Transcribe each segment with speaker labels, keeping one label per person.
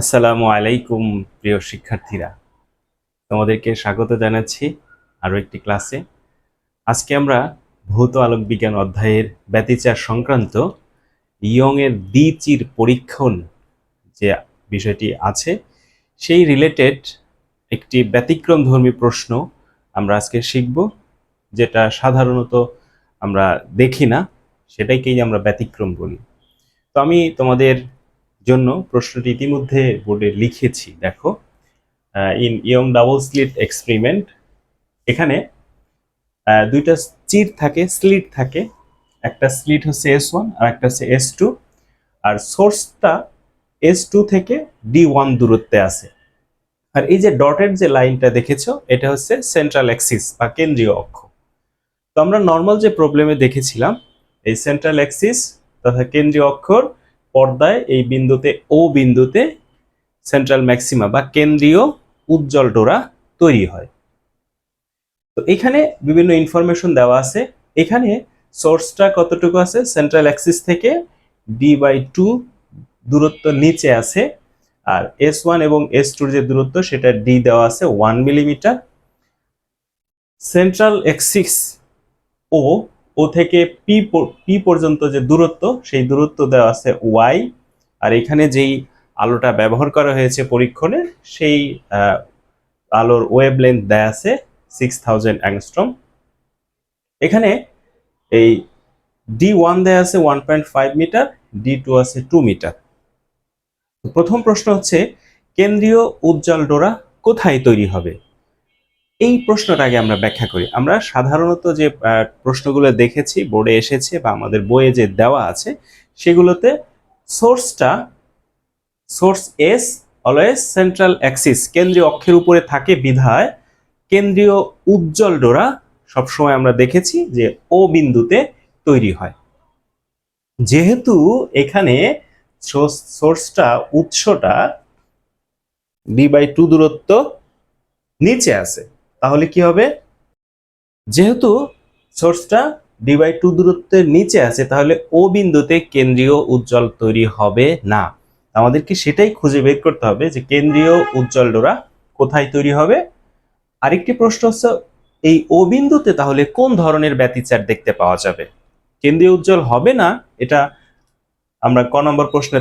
Speaker 1: আসসালামু আলাইকুম, প্রিয় শিক্ষার্থীরা। তোমাদেরকে স্বাগত জানাচ্ছি আরও একটি ক্লাসে। আজকে আমরা ভৌত আলোক বিজ্ঞান অধ্যায়ের ব্যতিচার সংক্রান্ত ইয়ংয়ের দ্বিচির পরীক্ষণ যে বিষয়টি আছে, সেই রিলেটেড একটি ব্যতিক্রমধর্মী প্রশ্ন আমরা আজকে শিখব, যেটা সাধারণত আমরা দেখি না, সেটাকেই আমরা ব্যতিক্রম বলি। তো আমি তোমাদের জন্য প্রশ্নটি ইতিমধ্যে বোর্ডে লিখেছি, দেখো। In Young double slit experiment এখানে দুইটা চির থাকে, স্লিট থাকে। একটা স্লিট হচ্ছে এস ওয়ান আর একটা হচ্ছে এস টু আর সোর্সটা এস টু থেকে ডি ওয়ান দূরত্বে আছে। আর এই যে ডটের যে লাইনটা দেখেছ, এটা হচ্ছে সেন্ট্রাল অ্যাক্সিস বা কেন্দ্রীয় অক্ষ। তো আমরা নর্মাল যে প্রবলেমে দেখেছিলাম, এই সেন্ট্রাল অ্যাক্সিস তথা কেন্দ্রীয় অক্ষর পর্দায় এই বিন্দুতে, ও বিন্দুতে সেন্ট্রাল ম্যাক্সিমা বা কেন্দ্রীয় উজ্জ্বল ডোরা তৈরি হয়। তো এখানে বিভিন্ন ইনফরমেশন দেওয়া আছে। এখানে সোর্সটা কতটুকু আছে? সেন্ট্রাল অ্যাক্সিস থেকে ডি বাই টু দূরত্ব নিচে আছে। আর এস ওয়ান এবং এস টুর যে দূরত্ব, সেটা ডি দেওয়া আছে one millimetre central axis O O থেকে পি পি পর্যন্ত যে দূরত্ব, সেই দূরত্ব দেওয়া আছে ওয়াই আর এখানে যেই আলোটা ব্যবহার করা হয়েছে পরীক্ষণে, সেই আলোর ওয়েভ লেন্থ দেয়া আছে সিক্স থাউজেন্ড অ্যাংস্ট্রম এখানে এই ডি ওয়ান দেয়া আছে one point five metre D two আছে টু মিটার প্রথম প্রশ্ন হচ্ছে, কেন্দ্রীয় উজ্জ্বল ডোরা কোথায় তৈরি হবে? এই প্রশ্নটা আগে আমরা ব্যাখ্যা করি। আমরা সাধারণত যে প্রশ্নগুলো দেখেছি, বোর্ডে এসেছে বা আমাদের বইয়ে যে দেওয়া আছে, সেগুলোতে সোর্সটা, source S, always central axis, কেন্দ্রীয় অক্ষের উপরে থাকে বিধায়, কেন্দ্রীয় উজ্জ্বল ডোরা সবসময় আমরা দেখেছি যে, ও বিন্দুতে তৈরি হয়। যেহেতু এখানে সোর্সটা, উৎসটা ডি বাই টু দূরত্ব নিচে আছে তাহলে কি হবে? যেহেতু সোর্সটা ডি বাই টু দূরত্বের নিচে আছে, তাহলে ও বিন্দুতে কেন্দ্রীয় উজ্জ্বল তৈরি হবে না। আমাদেরকে সেটাই খুঁজে বের করতে হবে যে কেন্দ্রীয় উজ্জ্বল ডোরা কোথায় তৈরি হবে। আরেকটি প্রশ্ন হচ্ছে, এই ও বিন্দুতে তাহলে কোন ধরনের ব্যতিচার দেখতে পাওয়া যাবে? কেন্দ্রীয় উজ্জ্বল হবে না? এটা আমরা ক নম্বর প্রশ্ন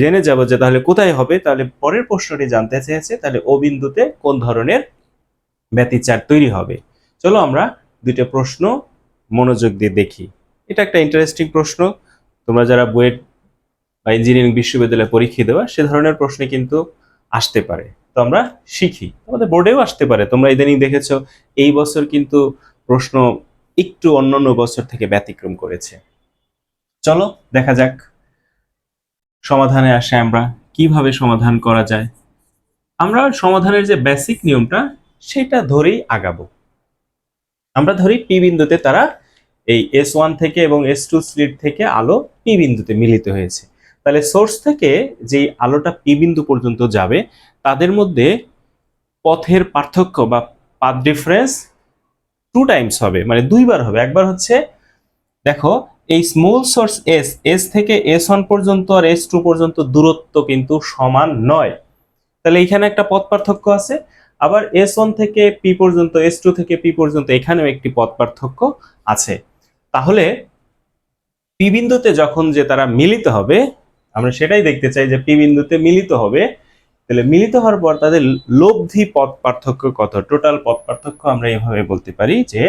Speaker 1: জেনে যাব যে তাহলে কোথায় হবে? তাহলে পরের প্রশ্নটি জানতে চেয়েছে, তাহলে ও বিন্দুতে কোন ধরনের ব্যতিচার তৈরি হবে। চলো আমরা দুইটা প্রশ্ন মনোযোগ দিয়ে দেখি। এটা একটা ইন্টারেস্টিং প্রশ্ন। তোমরা যারা বুয়েট বা ইঞ্জিনিয়ারিং বিশ্ববিদ্যালয়ে পরীক্ষা দেওয়া সে ধরনের প্রশ্ন কিন্তু আসতে পারে। তো আমরা শিখি। আমাদের বোর্ডেও আসতে পারে। তোমরা ইদানিং দেখেছ, এই বছর কিন্তু প্রশ্ন একটু অন্যান্য বছর থেকে ব্যতিক্রম করেছে। চলো, দেখা যাক সমাধানে আসে আমরা। কীভাবে সমাধান করা যায়? আমরা সমাধানের যে বেসিক নিয়মটা সেটা ধরেই আগাবো। আমরা ধরি পি বিন্দুতে তারা এই এস ওয়ান থেকে এবং এস টু স্লিট থেকে আলো পি বিন্দুতে মিলিত হয়েছে। তাহলে সোর্স থেকে যে আলোটা পি বিন্দু পর্যন্ত যাবে, তাদের মধ্যে পথের পার্থক্য বা পাথ ডিফারেন্স টু টাইমস হবে মানে দুইবার হবে। একবার হচ্ছে, দেখো, এই স্মল সোর্স এস এস থেকে এস ওয়ান পর্যন্ত আর এস টু পর্যন্ত দূরত্ব কিন্তু সমান নয়। তাহলে এখানে একটা পথ পার্থক্য আছে। আবার এস ওয়ান থেকে পি পর্যন্ত এস টু থেকে পি পর্যন্ত এখানেও একটি পথ পার্থক্য আছে। তাহলে পি বিন্দুতে যখন যে তারা মিলিত হবে, আমরা সেটাই দেখতে চাই যে পি বিন্দুতে মিলিত হবে, তাহলে মিলিত হওয়ার পর তাদের লব্ধি পথ পার্থক্য কত? টোটাল পথ পার্থক্য আমরা এভাবে বলতে পারি যে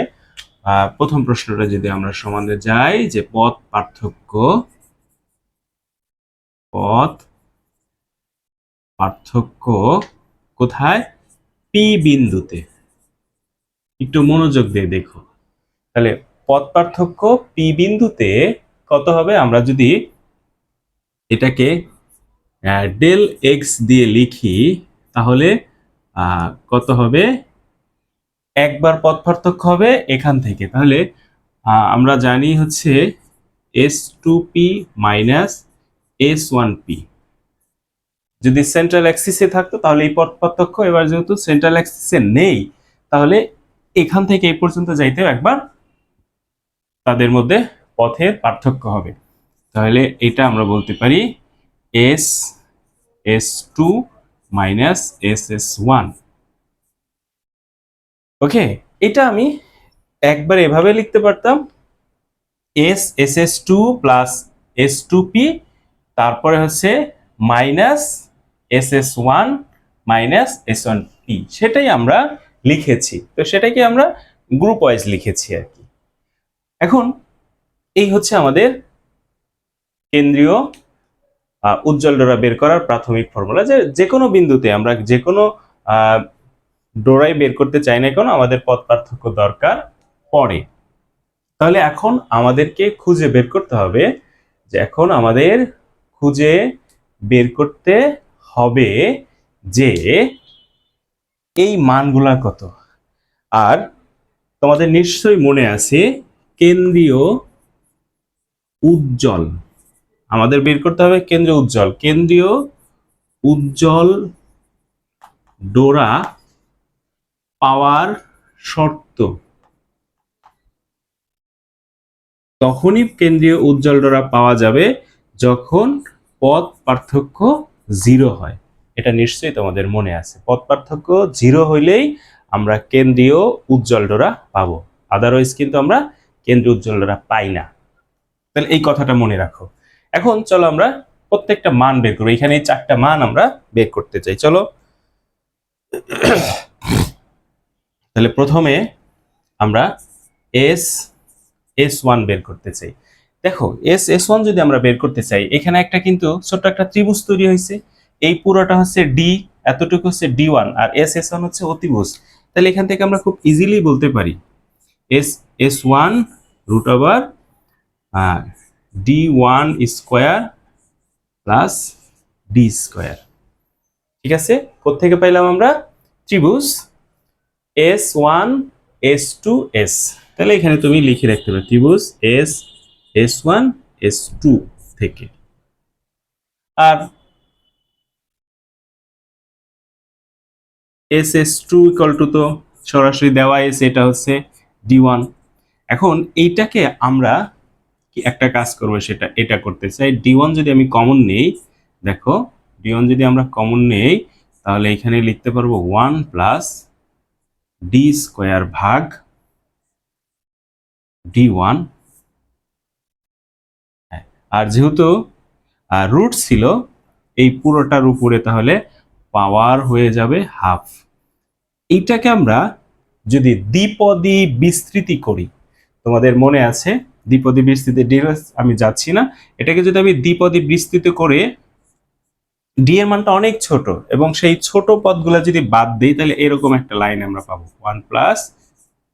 Speaker 1: প্রথম প্রশ্নটা যদি আমরা সমানে যাই যে পথ পার্থক্য পথ পার্থক্য কোথায়? পি বিন্দুতে। একটু মনোযোগ দিয়ে দেখো তাহলে পথ পার্থক্য পি বিন্দুতে কত হবে? আমরা যদি এটাকে ডেল এক্স দিয়ে লিখি, তাহলে কত হবে? একবার পথ পার্থক্য হবে এখান থেকে। তাহলে আমরা জানি হচ্ছে S two P minus S one P. যদি সেন্ট্রাল অ্যাক্সিসে থাকতো, তাহলে এই পথ পার্থক্য। এবার যেহেতু সেন্ট্রাল অ্যাক্সিসে নেই, তাহলে এখান থেকে এই পর্যন্ত যাইতেও একবার তাদের মধ্যে পথের পার্থক্য হবে। তাহলে এটা আমরা বলতে পারি S S two minus S S one okay এটা আমি একবার এভাবে লিখতে পারতাম। S S S two plus S two P তারপরে হচ্ছে minus S S one minus S one P সেটাই আমরা লিখেছি। তো সেটাকে আমরা গ্রুপ ওয়াইজ লিখেছি আর কি। এখন এই হচ্ছে আমাদের কেন্দ্রীয় উজ্জ্বল ডোরা বের করার প্রাথমিক ফর্মুলা যে যে কোনো বিন্দুতে আমরা যে কোনো ডোরাই বের করতে চাই না কেন, আমাদের পথ পার্থক্য দরকার পড়ে। তাহলে এখন আমাদেরকে খুঁজে বের করতে হবে যে এখন আমাদের খুঁজে বের করতে হবে যে এই মানগুলা কত? আর তোমাদের নিশ্চয়ই মনে আছে কেন্দ্রীয় উজ্জ্বল। আমাদের বের করতে হবে কেন্দ্রীয় উজ্জ্বল। কেন্দ্রীয় উজ্জ্বল ডোরা পাওয়ার শর্ত। তখনই কেন্দ্রীয় উজ্জ্বল ডোরা পাওয়া যাবে যখন পথ পার্থক্য জিরো হয়। এটা নিশ্চয়ই তোমাদের মনে আছে। পথ পার্থক্য জিরো হইলেই আমরা কেন্দ্রীয় উজ্জ্বল ডোরা পাবো। আদারওয়াইজ কিন্তু আমরা কেন্দ্রীয় উজ্জ্বল ডোরা পাই না। তাহলে এই কথাটা মনে রাখো। এখন চলো আমরা প্রত্যেকটা মান বের করব। এখানে চারটা মান আমরা বের করতে চাই। চলো। তাহলে প্রথমে আমরা এস এস ওয়ান বের করতে চাই। দেখো এস এস ওয়ান যদি আমরা বের করতে চাই, এখানে একটা কিন্তু ছোট্ট একটা ত্রিভুজ তৈরি হয়েছে। এই পুরোটা হচ্ছে ডি এতটুকু হচ্ছে ডি ওয়ান আর এস এস ওয়ান হচ্ছে অতিভুজ। তাহলে এখান থেকে আমরা খুব ইজিলি বলতে পারি S S one root over D one square plus D square ঠিক আছে? কোথেকে পাইলাম আমরা? ত্রিভুজ S one S two S তাহলে এখানে তুমি লিখে রাখতে পারো, ত্রিভুজ S S one S two থেকে। আর S S two equal to two সরাসরি দেওয়া এস এটা হচ্ছে ডি ওয়ান এখন এইটাকে আমরা একটা কাজ করব সেটা, এটা করতে চাই। ডি ওয়ান যদি আমি কমন নেই, দেখো ডি ওয়ান যদি আমরা কমন নেই, তাহলে এখানে লিখতে পারব ওয়ান প্লাস ডি স্কোয়ার ভাগ ডি ওয়ান আর যেহেতু রুট ছিল, এই পুরোটার উপরে তাহলে পাওয়ার হয়ে যাবে হাফ এইটাকে আমরা যদি দ্বিপদী বিস্তৃতি করি, তোমাদের মনে আছে? দ্বিপদী বিস্তৃতি ডিটেলস আমি যাচ্ছি না। এটাকে যদি আমি দ্বিপদী বিস্তৃত করে ডি এর মানটা অনেক ছোট এবং সেই ছোট পদগুলো যদি বাদ দিই, তাহলে এরকম একটা লাইন আমরা পাবো। ওয়ান প্লাস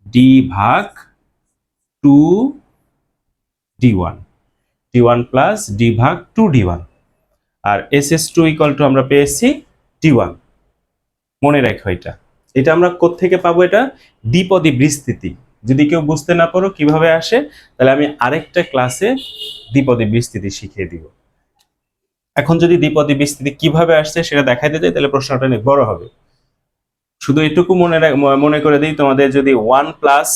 Speaker 1: ডি ভাগ two D one D one plus D ভাগ two D one R S S two equal to আমরা পেয়েছি ডি ওয়ান মনে রাখো এটা। এটা আমরা কোত্থেকে পাবো এটা? দ্বিপদী বিস্তৃতি। যদি কেউ বুঝতে না পারো কীভাবে আসে, তাহলে আমি আরেকটা ক্লাসে দ্বিপদী বিস্তৃতি শিখিয়ে দিব। এখন যদি দ্বিপদী বিস্তৃতি কীভাবে আসছে সেটা দেখাইতে যাই তাহলে প্রশ্নটা অনেক বড় হবে। শুধু এটুকু মনে মনে করে দিই তোমাদের, যদি one plus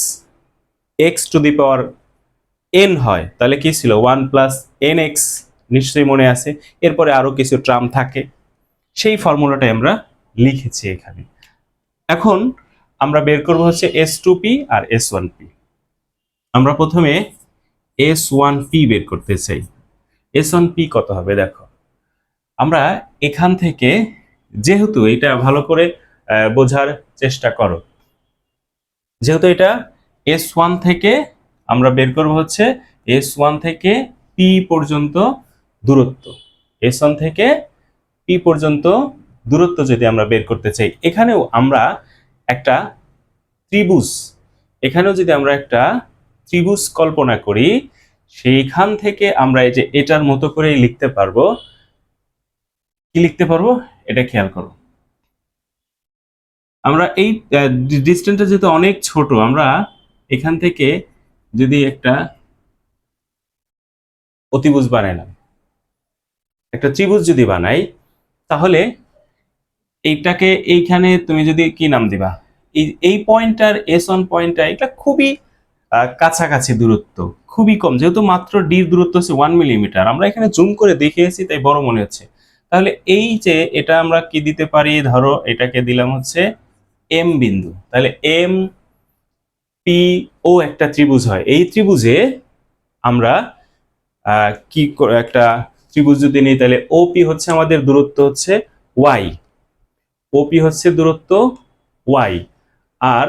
Speaker 1: X to the power N হয়, তাহলে কি ছিল? ওয়ান প্লাস এন এক্স নিশ্চয়ই মনে আছে। এরপরে আরও কিছু ট্রাম থাকে। সেই ফর্মুলাটাই আমরা লিখেছি এখানে। এখন আমরা বের করব হচ্ছে এস টু পি আর এস ওয়ান পি আমরা প্রথমে এস ওয়ান পি বের করতে চাই। এস ওয়ান পি কত হবে দেখো? আমরা এখান থেকে যেহেতু এটা ভালো করে বোঝার চেষ্টা করো। যেহেতু এটা এস ওয়ান থেকে আমরা বের করব হচ্ছে এস ওয়ান থেকে পি পর্যন্ত দূরত্ব। এস ওয়ান থেকে পি পর্যন্ত দূরত্ব যদি আমরা বের করতে চাই, এখানেও আমরা একটা ত্রিভুজ, এখানেও যদি আমরা একটা ত্রিভুজ কল্পনা করি, সেইখান থেকে আমরা এই যে এটার মতো করে লিখতে পারব। কি লিখতে পারব? এটা খেয়াল করো। আমরা এই ডিস্টেন্সটা যেহেতু অনেক ছোট, আমরা এখান থেকে যদি একটা অতিভুজ বানাইলাম, একটা ত্রিভুজ যদি বানাই, তাহলে এইটাকে এইখানে তুমি যদি কি নাম দিবা? এই এই পয়েন্টটার এস ওয়ান পয়েন্টটা এটা খুবই কাছাকাছি দূরত্ব, খুবই কম। যেহেতু মাত্র ডির দূরত্ব হচ্ছে ওয়ান মিলিমিটার আমরা এখানে জুম করে দেখিয়েছি, তাই বড় মনে হচ্ছে। তাহলে এই যে এটা আমরা কি দিতে পারি? ধরো এটাকে দিলাম হচ্ছে এম বিন্দু। তাহলে এম পি ও একটা ত্রিভুজ হয়। এই ত্রিভুজে আমরা কি একটা ত্রিভুজ যদি নিই, তাহলে ওপি হচ্ছে আমাদের দূরত্ব হচ্ছে ওয়াই ওপি হচ্ছে দূরত্ব ওয়াই আর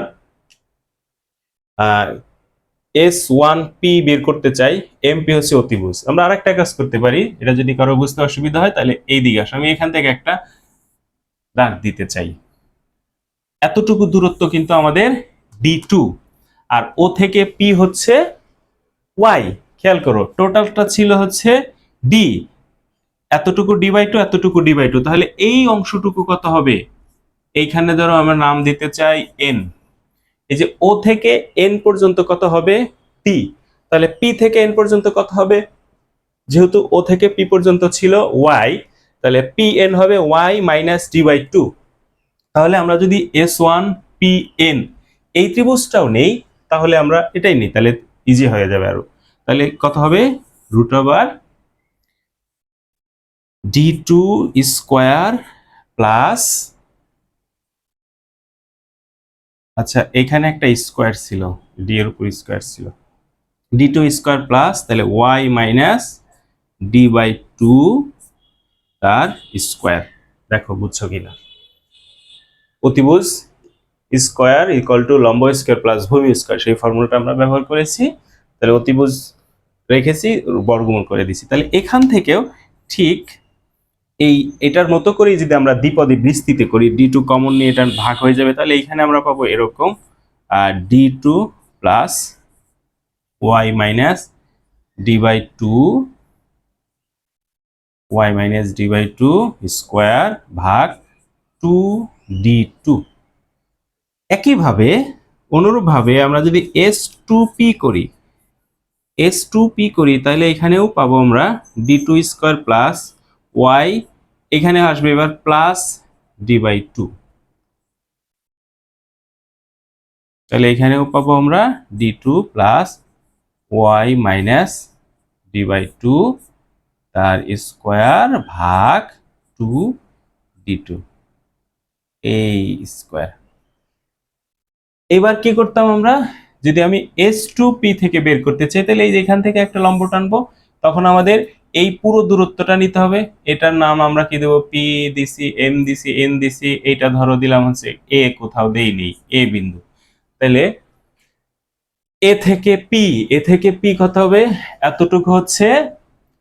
Speaker 1: এস ওয়ান পি বের করতে চাই এমপি হচ্ছে অতিভুজ। আমরা আরেকটা কাজ করতে পারি। এটা যদি কারও বুঝতে অসুবিধা হয়, তাহলে এই দিকে আসো। আমি এখান থেকে একটা দাগ দিতে চাই। এতটুকু দূরত্ব কিন্তু আমাদের ডি টু আর ও থেকে পি হচ্ছে ওয়াই খেয়াল করো টোটালটা ছিল হচ্ছে ডি এতটুকু ডি বাই টু এতটুকু ডি বাই টু তাহলে এই অংশটুকু কত হবে? এইখানে ধরো আমরা নাম দিতে চাই এন এই যে ও থেকে এন পর্যন্ত কত হবে? পি তাহলে পি থেকে এন পর্যন্ত কত হবে? যেহেতু ও থেকে পি পর্যন্ত ছিল ওয়াই তাহলে পি এন হবে Y minus D by two তাহলে আমরা যদি এস ওয়ান পি এন এই ত্রিভুজটাও নেই তাহলে আমরা এটাই নিই, তাহলে ইজি হয়ে যাবে আরও। তাহলে কত হবে root over D two square plus আচ্ছা এখানে একটা স্কোয়ার ছিল ডি এর উপর স্কোয়ার ছিল। ডি টু স্কোয়ার প্লাস তাহলে Y minus D by two তার স্কোয়ার দেখো, বুঝছ কিনা? অতিভুজ? স্কোয়ার ইকুয়াল টু লম্ব স্কোয়ার প্লাস ভূমি স্কোয়ার, সেই ফর্মুলাটা আমরা ব্যবহার করেছি। তাহলে অতিভুজ রেখেছি, বর্গমূল করে দিছি। তাহলে এখান থেকেও ঠিক এই, এটার মতো করেই যদি আমরা দ্বিপদে বিস্তৃত করি ডি টু কমন নিয়ে এটা ভাগ হয়ে যাবে, তাহলে এইখানে আমরা পাবো এরকম D two plus Y minus D by two Y minus D by two square ভাগ টু ডি টু একইভাবে অনুরূপভাবে আমরা যদি এস টু পি করি এস টু পি করি, তাহলে এখানেও পাবো আমরা D two square plus Y এখানে আসবে এবার প্লাস ডি বাই টু তাহলে এখানেও পাবো আমরা D two plus Y minus D by two তার স্কোয়ার ভাগ টু ডি টু এই স্কোয়ার এবার কি করতাম আমরা? যদি আমি এস টু পি থেকে বের করতে চাই, তাহলে এই যে এখান থেকে একটা লম্ব টানবো তখন আমাদের এই পুরো দূরত্বটা নিতে হবে। এটার নাম আমরা কি দেবো? পি দিছি এম দিছি এন দিছি এইটা ধরো, দিলাম হচ্ছে এ কোথাও দেই নেই এ বিন্দু। তাহলে এ থেকে পি এ থেকে পি কত হবে? এতটুকু হচ্ছে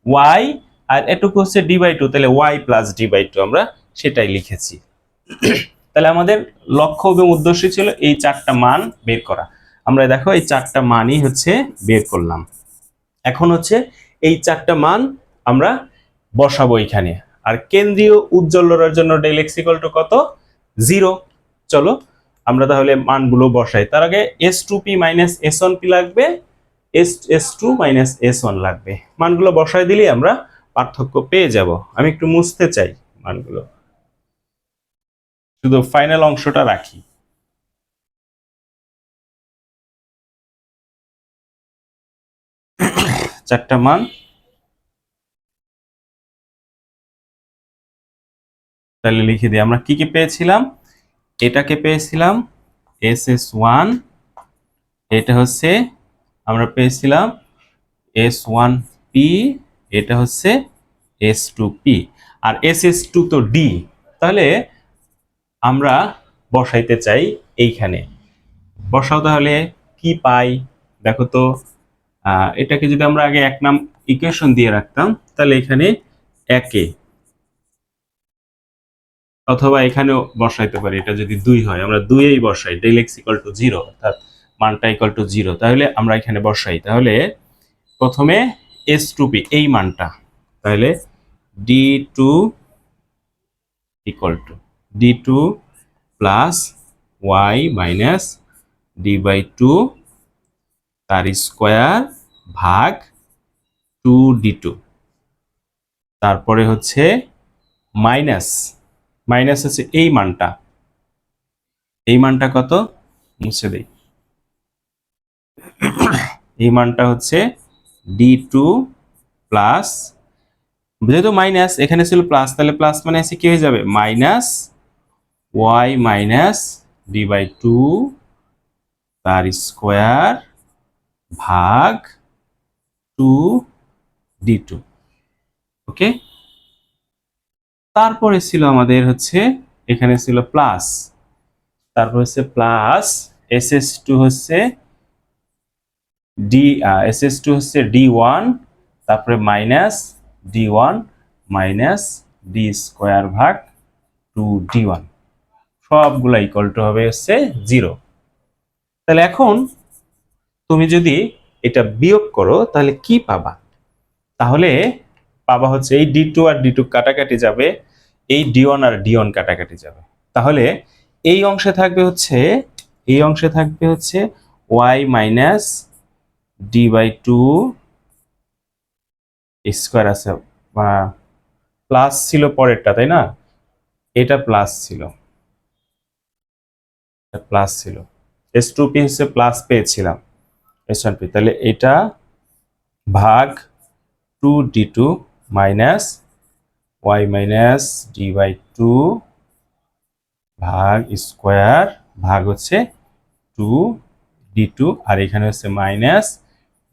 Speaker 1: ওয়াই আর এটুকু হচ্ছে ডি বাই টু তাহলে Y plus D by two আমরা সেটাই লিখেছি। তাহলে আমাদের লক্ষ্য এবং উদ্দেশ্য ছিল এই চারটা মান বের করা। আমরা দেখো এই চারটা মানই হচ্ছে বের করলাম। এখন হচ্ছে এই চারটা মান আমরা বসাবো এখানে। আর কেন্দ্রীয় উজ্জ্বল উজ্জ্বলতার জন্য ডেল টু কত? জিরো। চলো আমরা তাহলে মানগুলো বসাই। তার আগে S two P minus S one P লাগবে, S S two minus S one লাগবে। মানগুলো বসাই দিলেই আমরা পার্থক্য পেয়ে যাব। আমি একটু মুছতে চাই মানগুলো। শুধু ফাইনাল অংশটা রাখি। চারটা মান। তাহলে লিখে দিই, আমরা কি কি পেয়েছিলাম? এটাকে পেয়েছিলাম এস এস ওয়ান এটা হচ্ছে আমরা পেয়েছিলাম এস ওয়ান পি এটা হচ্ছে এস টু পি আর এস এস টু তো ডি তাহলে আমরা বসাইতে চাই এইখানে। বসাও তাহলে, কি পাই? দেখো তো এটাকে যদি আমরা আগে এক নাম ইকুয়েশন দিয়ে রাখতাম, তাহলে এখানে একে। অথবা এখানেও বসাইতে পারি, এটা যদি দুই হয়, আমরা দুইয়েই বসাই del X equal to zero অর্থাৎ মানটা ইকাল টু জিরো তাহলে আমরা এখানে বসাই। তাহলে প্রথমে এস টু পি এই মানটা, তাহলে D two equal to D two plus Y minus D by two তার স্কোয়ার ভাগ টু ডি টু তারপরে হচ্ছে মাইনাস মাইনাস হচ্ছে এই মানটা। এই মানটা কত? মুছে দেই। এই মানটা হচ্ছে ডি টু প্লাস যেহেতু মাইনাস এখানে ছিল প্লাস তাহলে প্লাস মানে এসে কি হয়ে যাবে? Minus Y minus D by two তার স্কোয়ার ভাগ টু ডি টু ওকে তারপরে ছিল আমাদের হচ্ছে, এখানে ছিল প্লাস তারপর হচ্ছে প্লাস এস এস টু হচ্ছে ডি এস এস টু হচ্ছে ডি ওয়ান তারপরে minus D one minus D square ভাগ টু ডি ওয়ান সবগুলো ইকুয়াল টু হবে হচ্ছে জিরো তাহলে এখন তুমি যদি এটা বিয়োগ করো, তাহলে কি পাবা? তাহলে পাবা হচ্ছে এই ডি টু আর ডি টু কাটাকাটি যাবে, এই ডি ওয়ান আর ডি ওয়ান কাটাকাটি যাবে। তাহলে এই অংশে থাকবে হচ্ছে, এই অংশে থাকবে হচ্ছে Y minus D by two square আছে প্লাস ছিল পরেরটা, তাই না? এটা প্লাস ছিল। প্লাস ছিল। এস টু পি হচ্ছে প্লাস পেয়েছিলাম। এস ওয়ান পি তাহলে এটা ভাগ two D two minus Y minus D by two ভাগ স্কোয়ার ভাগ হচ্ছে টু ডি টু আর এখানে হচ্ছে মাইনাস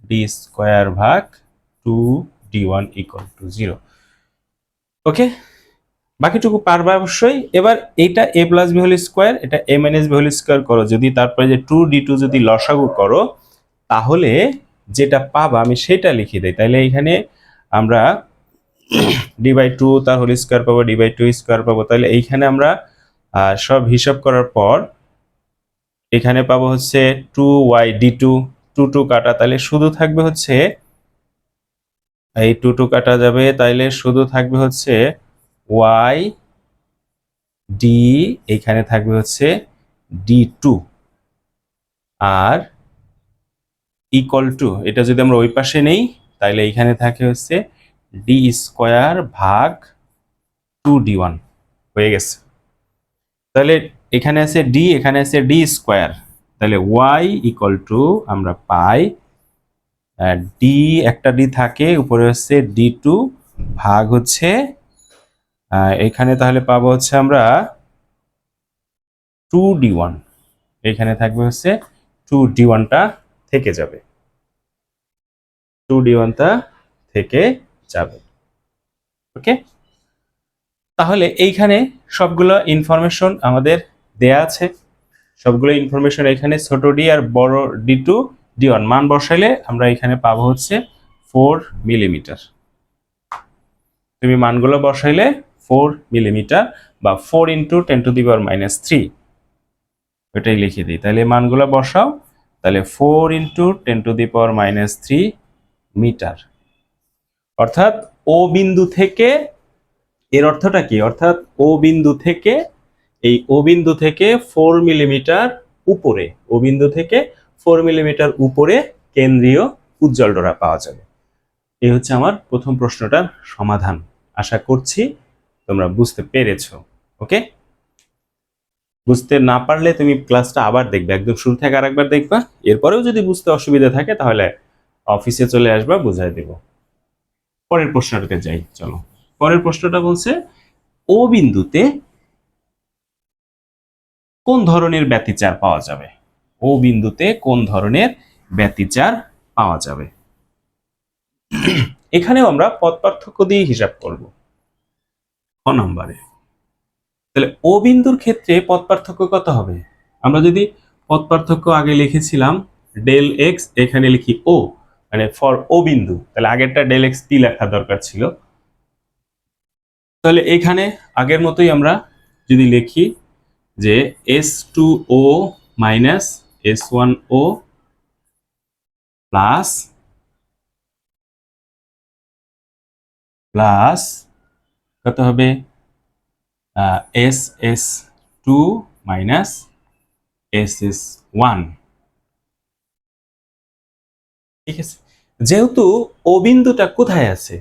Speaker 1: ডি স্কোয়ার ভাগ two D one equal to zero okay বাকিটুকু পারবে অবশ্যই। এবার এটা A plus B whole square এটা A minus B whole square করো। যদি তারপরে যে টু ডি টু যদি লসাগু করো, তাহলে যেটা পাবা আমি সেটা লিখে দিই। তাহলে এখানে আমরা ডি বাই টু তার হোল স্কোয়ার পাবো ডি বাই টু স্কোয়ার পাবো। তাহলে এইখানে আমরা সব হিসাব করার পর এখানে পাবো হচ্ছে two Y D two two two কাটা। তাহলে শুধু থাকবে হচ্ছে, এই টু টু কাটা যাবে। তাইলে শুধু থাকবে হচ্ছে ওয়াই ডি এখানে থাকবে হচ্ছে ডি টু আর ইকুয়াল টু এটা যদি আমরা ওই পাশে নেই তাহলে এখানে থাকে হচ্ছে ডি স্কোয়ার ভাগ টু ডি ওয়ান হয়ে গেছে। তাহলে এখানে আছে ডি এখানে আছে ডি স্কোয়ার তাহলে ওয়াই ইকুয়াল টু আমরা পাই ডি একটা ডি থাকে, উপরে হচ্ছে ডি টু ভাগ হচ্ছে এখানে তাহলে পাবো হচ্ছে আমরা টু ডি ওয়ান এখানে থাকবে হচ্ছে টু ডি ওয়ানটা থেকে যাবে। টু ডি ওয়ানটা থেকে যাবে। ওকে? তাহলে এইখানে সবগুলো ইনফরমেশন আমাদের দেয়া আছে। সবগুলো ইনফরমেশন এখানে ছোট ডি আর বড় ডি টু ডি ওয়ান মান বসাইলে আমরা এখানে পাবো হচ্ছে ফোর মিলিমিটার তুমি মানগুলো বসাইলে ফোর মিলিমিটার বা four into ten to the power minus three. ওইটাই লিখে দিই। তাহলে মানগুলো বসাও। তাহলে four into ten to the power minus three metre. অর্থাৎ ও বিন্দু থেকে এর অর্থটা কি? অর্থাৎ ও বিন্দু থেকে এই ও বিন্দু থেকে ফোর মিলিমিটার উপরে, ও বিন্দু থেকে ফোর মিলিমিটার উপরে কেন্দ্রীয় উজ্জ্বল ডোরা পাওয়া যাবে। এই হচ্ছে আমার প্রথম প্রশ্নটার সমাধান। আশা করছি তোমরা বুঝতে পেরেছ, ওকে? বুঝতে না পারলে তুমি ক্লাসটা আবার দেখবে, একদম শুরু থেকে আরেকবার দেখবা, এরপরেও যদি বুঝতে অসুবিধা থাকে তাহলে অফিসে চলে আসবা, বুঝাই দেব। পরের প্রশ্নটাতে যাই, চলো। পরের প্রশ্নটা বলছে, ও বিন্দুতে কোন ধরনের ব্যতিচার পাওয়া যাবে? ও বিন্দুতে কোন ধরনের ব্যতিচার পাওয়া যাবে? এখানেও আমরা পদ পার্থক্য দিয়ে হিসাব করব। নম্বরে। তাহলে ও বিন্দুর ক্ষেত্রে পদ পার্থক্য কত হবে? আমরা যদি পদ পার্থক্য আগে লিখেছিলাম, ডেল এক্স, এখানে লিখি ও মানে ফর ও বিন্দু, তাহলে আগেরটা ডেল এক্স পি লেখা দরকার ছিল। তাহলে এখানে আগের মতোই আমরা যদি লিখি যে S two O minus S one O plus plus কত হবে? S S two minus S S one ঠিক আছে। যেহেতু ও বিন্দুটা কোথায় আছে?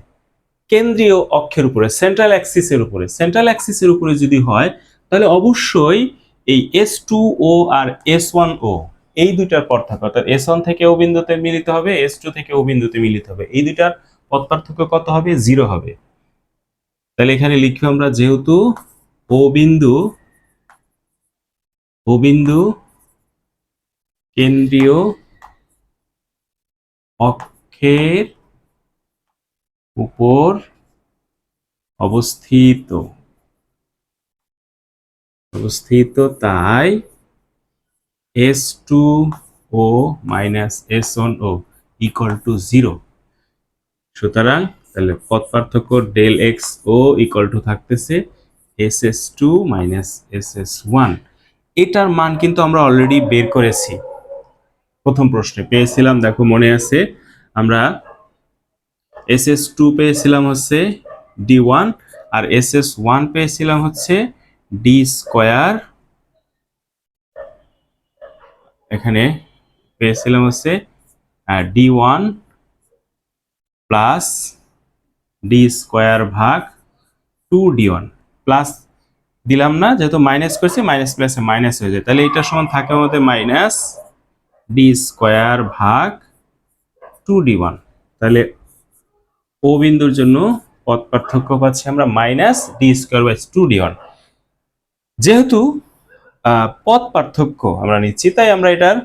Speaker 1: কেন্দ্রীয় অক্ষের উপরে সেন্ট্রাল অ্যাক্সিসের উপরে। সেন্ট্রাল অ্যাক্সিসের উপরে যদি হয়, তাহলে অবশ্যই এই এস টু ও আর এস ওয়ান ও এই দুইটার পর থাকবে অর্থাৎ এস ওয়ান থেকে ও বিন্দুতে মিলিত হবে এস টু থেকে ও বিন্দুতে মিলিত হবে। এই দুইটার পথ পার্থক্য কত হবে? জিরো হবে। তাহলে এখানে লিখব আমরা যেহেতু ও বিন্দু ও বিন্দু কেন্দ্রীয় অক্ষের উপর অবস্থিত। অবস্থিত তাই S two O minus S one O equal to zero সুতরাং তাহলে পথ পার্থক্য del X O equal to থাকতেছে S S two minus S S one এটার মান কিন্তু আমরা অলরেডি বের করেছি। প্রথম প্রশ্নে পেয়েছিলাম, দেখো মনে আছে, আমরা এস এস টু পেয়েছিলাম হচ্ছে ডি ওয়ান আর এস এস ওয়ান পেয়েছিলাম হচ্ছে ডি স্কোয়ার এখানে পেয়েছিলাম হচ্ছে D one plus D square ভাগ টু ডি ওয়ান প্লাস দিলাম না, যেহেতু মাইনাস করছি মাইনাস প্লাসে মাইনাস হয়ে যায়। তাহলে এটা সমান থাকে আমাদের মাইনাস ডি স্কোয়ার ভাগ টু ডি ওয়ান তাহলে ও বিন্দুর জন্য পথ পার্থক্য পাচ্ছি আমরা minus D square by two D one যেহেতু পথ পার্থক্য আমরা নিচ্ছি, তাই আমরা এটার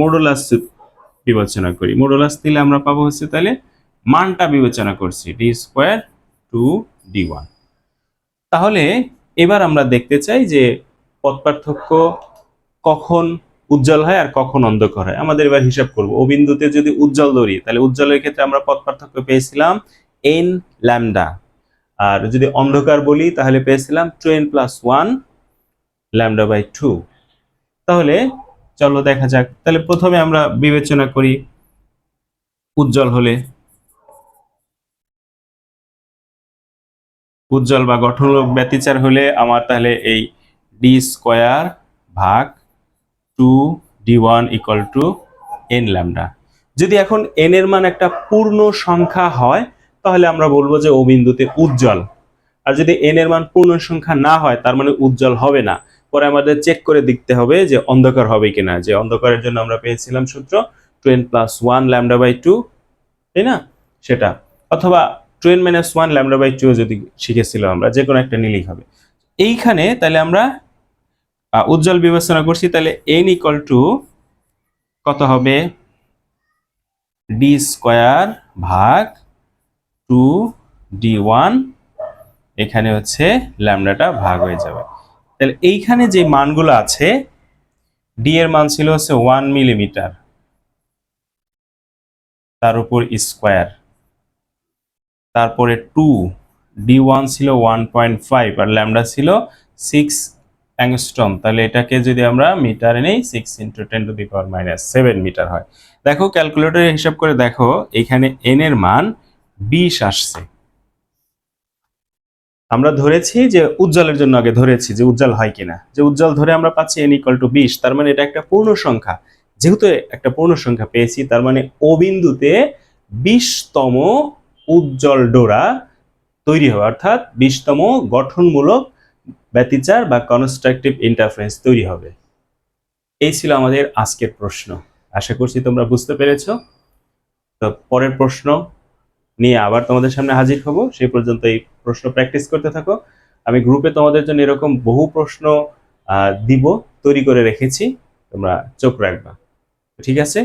Speaker 1: মোডুলাস বিবেচনা করি। মোডুলাস দিলে আমরা পাবো হচ্ছে তাহলে মানটা বিবেচনা করছি D square two D one তাহলে এবার আমরা দেখতে চাই যে পথ পার্থক্য কখন উজ্জ্বল হয় আর কখন অন্ধকার হয়। আমাদের এবার হিসাব করব। ও বিন্দুতে যদি উজ্জ্বল ধরি, তাহলে উজ্জ্বলের ক্ষেত্রে আমরা পথ পার্থক্য পেয়েছিলাম এন ল্যামডা আর যদি অন্ধকার বলি, তাহলে পেয়েছিলাম two N plus one lambda by two তাহলে চলো দেখা যাক। তাহলে প্রথমে আমরা বিবেচনা করি উজ্জ্বল হলে। উজ্জ্বল বা গঠনমূলক ব্যতিচার হলে আমার তাহলে এই ডি স্কোয়ার ভাগ two D one equal to N lambda যদি এখন এন এর মান একটা পূর্ণ সংখ্যা হয়, তাহলে আমরা বলব যে ও বিন্দুতে উজ্জ্বল। আর যদি এন এর মান পূর্ণ সংখ্যা না হয়, তার মানে উজ্জ্বল হবে না। পরে আমাদের চেক করে দেখতে হবে যে অন্ধকার হবে কিনা। যে অন্ধকারের জন্য আমরা পেয়েছিলাম সূত্র two N plus one lambda by two তাই না? সেটা। অথবা two N minus one lambda by two যদি শিখেছিলাম আমরা যে কোনো একটা নিলেই হবে। এইখানে তাহলে আমরা উজ্জ্বল বিবেচনা করছি, তাহলে এন ইকুয়াল টু কত হবে? ডি স্কোয়ার ভাগ টু ডি ওয়ান এখানে হচ্ছে ল্যামডাটা ভাগ হয়ে যাবে। তাহলে এইখানে যে মানগুলো আছে ডি এর মান ছিল হচ্ছে ওয়ান মিলিমিটার তার উপর স্কোয়ার তারপরে টু ডি ওয়ান ছিল ওয়ান পয়েন্ট ফাইভ আর ল্যামডা ছিল সিক্স অ্যাংস্ট্রম তাহলে এটাকে যদি আমরা মিটারে নেই six into ten to the power minus seven metre হয়। দেখো ক্যালকুলেটরে হিসাব করে দেখো, এখানে এন এর মান বিশ আসছে। আমরা ধরেছি যে উজ্জ্বলের জন্য আগে ধরেছি যে উজ্জ্বল হয় কিনা। যে উজ্জ্বল ধরে আমরা পাচ্ছি এন ইকুয়াল টু বিশ, তার মানে এটা একটা পূর্ণ সংখ্যা। যেহেতু একটা পূর্ণ সংখ্যা পেয়েছি, তার মানে ও বিন্দুতে বিশতম উজ্জ্বল ডোরা তৈরি হবে অর্থাৎ বিশতম গঠনমূলক ব্যতিচার বা কনস্ট্রাকটিভ ইন্টারফারেন্স তৈরি হবে। এই ছিল আমাদের আজকের প্রশ্ন। আশা করছি তোমরা বুঝতে পেরেছ। তো পরের প্রশ্ন নিয়ে আবার তোমাদের সামনে হাজির হব। সেই পর্যন্ত এই প্রশ্ন প্র্যাকটিস করতে থাকো। আমি গ্রুপে তোমাদের জন্য এরকম বহু প্রশ্ন দিব, তৈরি করে রেখেছি। তোমরা চোখ রাখবা। ঠিক আছে,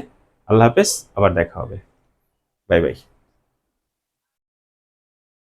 Speaker 1: আল্লাহ হাফেজ, আবার দেখা হবে। Bye bye.